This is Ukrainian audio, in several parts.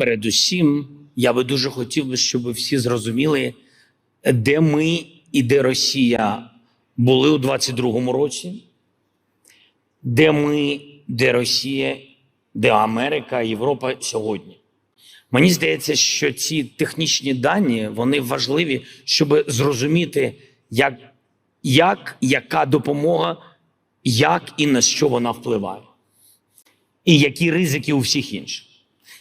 передусім, я би дуже хотів би, щоб всі зрозуміли, де ми і де Росія були у 22-му році, де ми, де Росія, де Америка, Європа сьогодні. Мені здається, що ці технічні дані вони важливі, щоб зрозуміти, як, як яка допомога, як і на що вона впливає, і які ризики у всіх інших.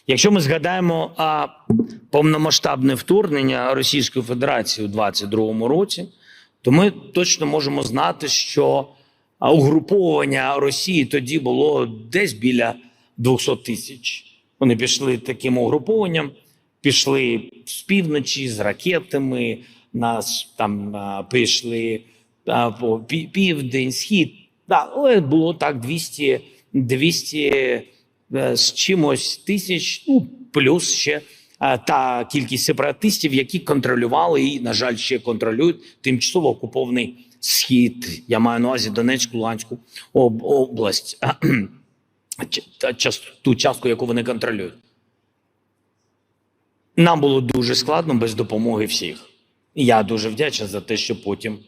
Якщо ми згадаємо а, повномасштабне вторгнення Російської Федерації у 2022 році, то ми точно можемо знати, що угруповання Росії тоді було десь біля 200 тисяч. Вони пішли таким угрупованням, пішли з півночі з ракетами, нас там пішли по південь, схід. Да, але було так 200, 200 е, з чимось тисяч, ну плюс ще е, та кількість сепаратистів, які контролювали і, на жаль, ще контролюють тимчасово окупований схід. Я маю на увазі Донецьку, Луганську область, ту частку, яку вони контролюють. Нам було дуже складно без допомоги всіх. Я дуже вдячний за те, що потім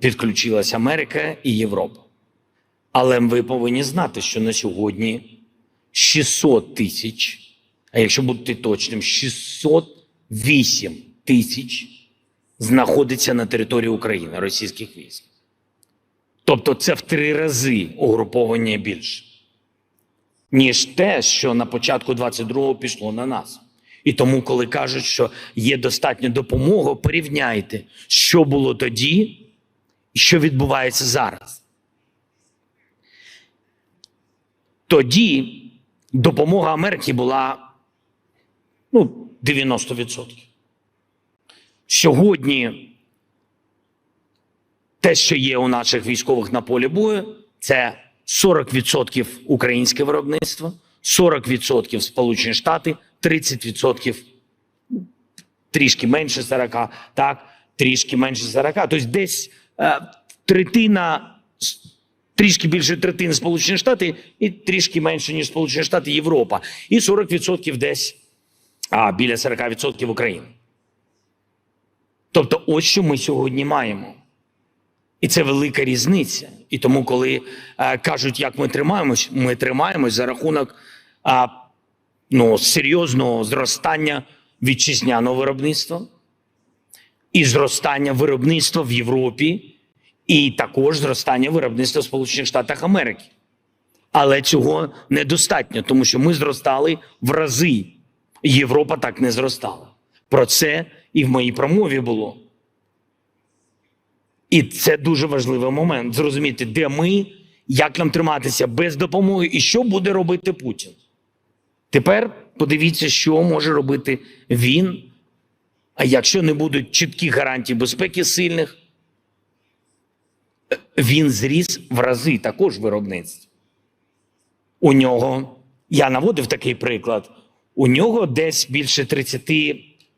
підключилась Америка і Європа. Але ви повинні знати, що на сьогодні 600 тисяч, а якщо бути точним, 608 тисяч знаходиться на території України російських військ. Тобто це в три рази угруповання більше, ніж те, що на початку 22-го пішло на нас. І тому, коли кажуть, що є достатньо допомоги, порівняйте, що було тоді і що відбувається зараз. Тоді допомога Америки була ну, 90%. Сьогодні те, що є у наших військових на полі бою, це 40% українське виробництво, 40% Сполучені Штати, 30% трішки менше 40, так, трішки менше 40. Тобто десь е, третина, трішки більше третини Сполучені Штати і трішки менше, ніж Сполучені Штати, Європа. І 40% десь а, біля 40% України. Тобто, ось що ми сьогодні маємо. І це велика різниця. І тому, коли е, кажуть, як ми тримаємось, ми тримаємось за рахунок а, ну, серйозного зростання вітчизняного виробництва і зростання виробництва в Європі, і також зростання виробництва в Сполучених Штатах Америки. Але цього недостатньо, тому що ми зростали в рази. Європа так не зростала. Про це і в моїй промові було. І це дуже важливий момент зрозуміти, де ми, як нам триматися без допомоги і що буде робити Путін. Тепер подивіться, що може робити він. А якщо не будуть чіткі гарантії безпеки сильних, він зріс в рази також виробництв. У нього, я наводив такий приклад, у нього десь більше 30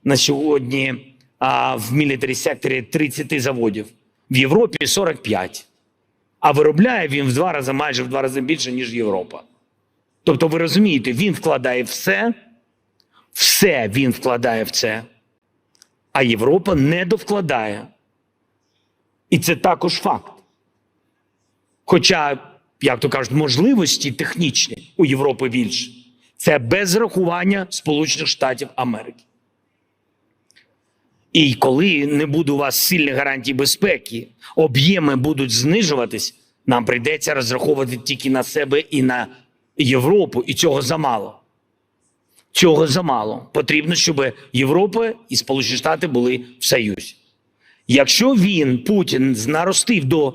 на сьогодні а в мілітарі секторі 30 заводів, в Європі 45. А виробляє він в два рази, майже в два рази більше, ніж Європа. Тобто, ви розумієте, він вкладає все, все він вкладає в це, а Європа не довкладає. І це також факт. Хоча, як то кажуть, можливості технічні у Європи більше. Це без рахування Сполучених Штатів Америки. І коли не буде у вас сильних гарантій безпеки, об'єми будуть знижуватись, нам прийдеться розраховувати тільки на себе і на Європу, і цього замало. Цього замало. Потрібно, щоб Європа і Сполучені Штати були в Союзі. Якщо він, Путін, наростив до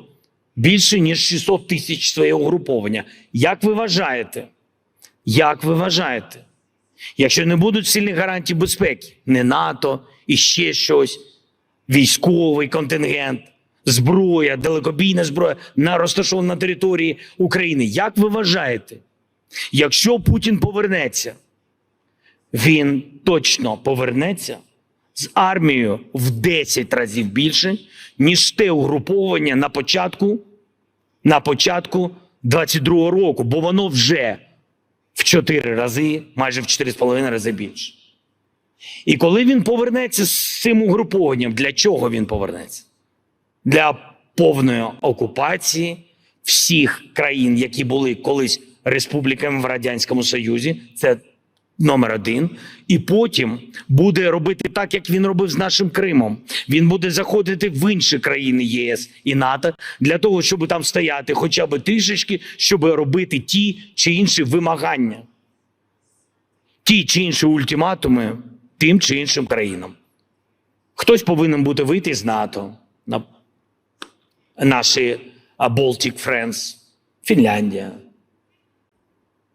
більше ніж 600 тисяч своє угруповання, як ви вважаєте? Як ви вважаєте? Якщо не будуть сильних гарантій безпеки, не НАТО і ще щось, військовий контингент, зброя, далекобійна зброя на розташована на території України. Як ви вважаєте, якщо Путін повернеться, він точно повернеться з армією в 10 разів більше, ніж те угруповання на початку, на початку 22-го року, бо воно вже в чотири рази, майже в чотири з половиною рази більше. І коли він повернеться з цим угрупованням, для чого він повернеться? Для повної окупації всіх країн, які були колись республіками в Радянському Союзі. Це номер один. І потім буде робити так, як він робив з нашим Кримом. Він буде заходити в інші країни ЄС і НАТО для того, щоб там стояти хоча б трішечки, щоб робити ті чи інші вимагання, ті чи інші ультиматуми тим чи іншим країнам. Хтось повинен бути вийти з НАТО, на наші Baltic Friends, Фінляндія,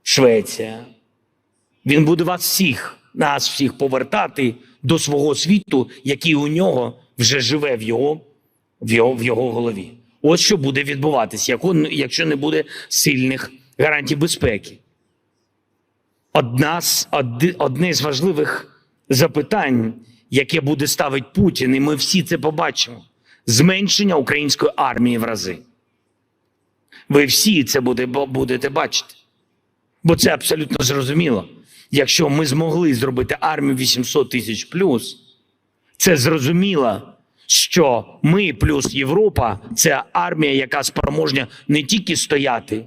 Швеція. Він буде вас всіх, нас всіх повертати до свого світу, який у нього вже живе в його, в його, в його голові. Ось що буде відбуватись, яко- якщо не буде сильних гарантій безпеки. Одна з, одне з важливих запитань, яке буде ставити Путін, і ми всі це побачимо: зменшення української армії в рази. Ви всі це буде, будете бачити. Бо це абсолютно зрозуміло. Якщо ми змогли зробити армію 800 тисяч плюс, це зрозуміло, що ми плюс Європа це армія, яка спроможня не тільки стояти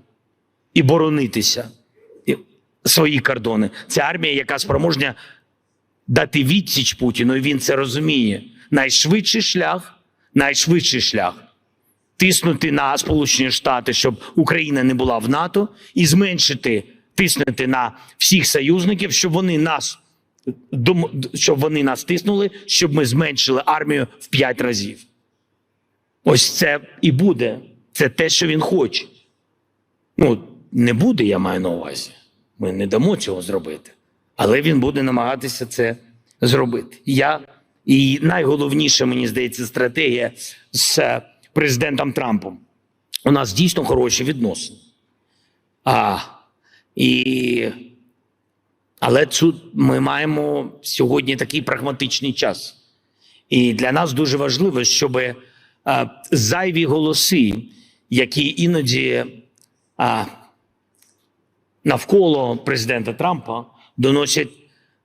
і боронитися свої кордони. Це армія, яка спроможня дати відсіч Путіну, і він це розуміє. Найшвидший шлях, найшвидший шлях тиснути на Сполучені Штати, щоб Україна не була в НАТО, і зменшити, тиснути на всіх союзників, щоб вони нас щоб вони нас тиснули, щоб ми зменшили армію в п'ять разів. Ось це і буде. Це те, що він хоче. Ну, не буде, я маю на увазі. Ми не дамо цього зробити. Але він буде намагатися це зробити. Я і найголовніше, мені здається, стратегія з президентом Трампом. У нас дійсно хороші відносини. А, і, але тут ми маємо сьогодні такий прагматичний час. І для нас дуже важливо, щоб зайві голоси, які іноді навколо президента Трампа доносять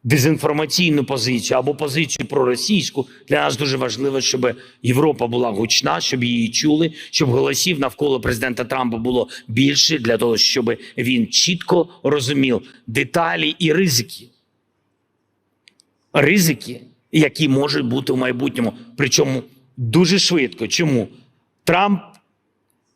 дезінформаційну позицію або позицію проросійську. Для нас дуже важливо, щоб Європа була гучна, щоб її чули, щоб голосів навколо президента Трампа було більше для того, щоб він чітко розумів деталі і ризики. Ризики, які можуть бути в майбутньому, причому дуже швидко. Чому Трамп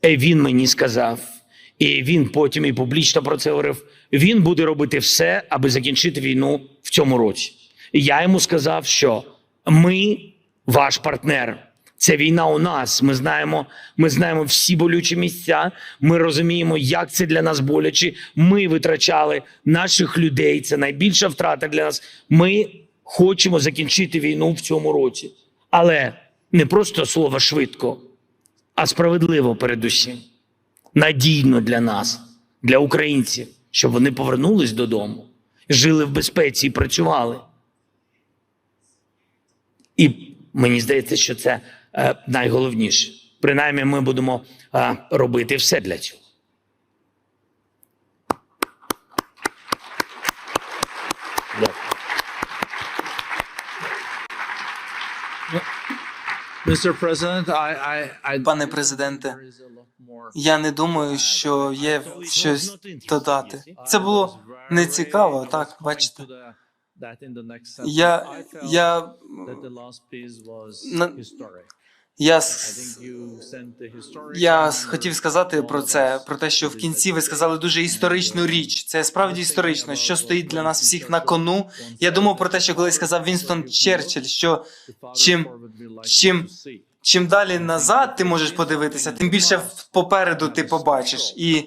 е, він мені сказав, і він потім і публічно про це говорив. Він буде робити все, аби закінчити війну в цьому році. І я йому сказав, що ми ваш партнер. Це війна у нас. Ми знаємо, ми знаємо всі болючі місця. Ми розуміємо, як це для нас боляче. Ми витрачали наших людей. Це найбільша втрата для нас. Ми хочемо закінчити війну в цьому році, але не просто слово швидко, а справедливо передусім надійно для нас, для українців, щоб вони повернулись додому, жили в безпеці і працювали. І мені здається, що це е, найголовніше. Принаймні, ми будемо е, робити все для цього. Дякую. Пане президенте, я не думаю, що є щось додати. Це було не цікаво, так, бачите. Я, я, На-. Я, я хотів сказати про це, про те, що в кінці ви сказали дуже історичну річ. Це справді історично, що стоїть для нас всіх на кону. Я думав про те, що колись сказав Вінстон Черчилль, що чим- чим-. Чим далі назад ти можеш подивитися, тим більше попереду ти побачиш. І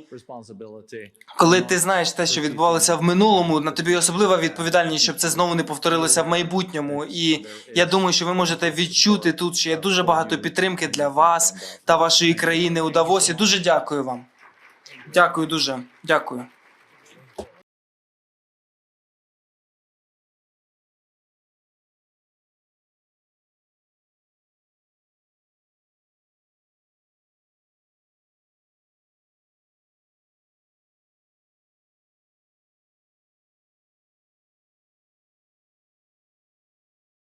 коли ти знаєш те, що відбувалося в минулому, на тобі особлива відповідальність, щоб це знову не повторилося в майбутньому. І я думаю, що ви можете відчути тут, що є дуже багато підтримки для вас та вашої країни у Давосі. Дуже дякую вам. Дякую дуже. Дякую.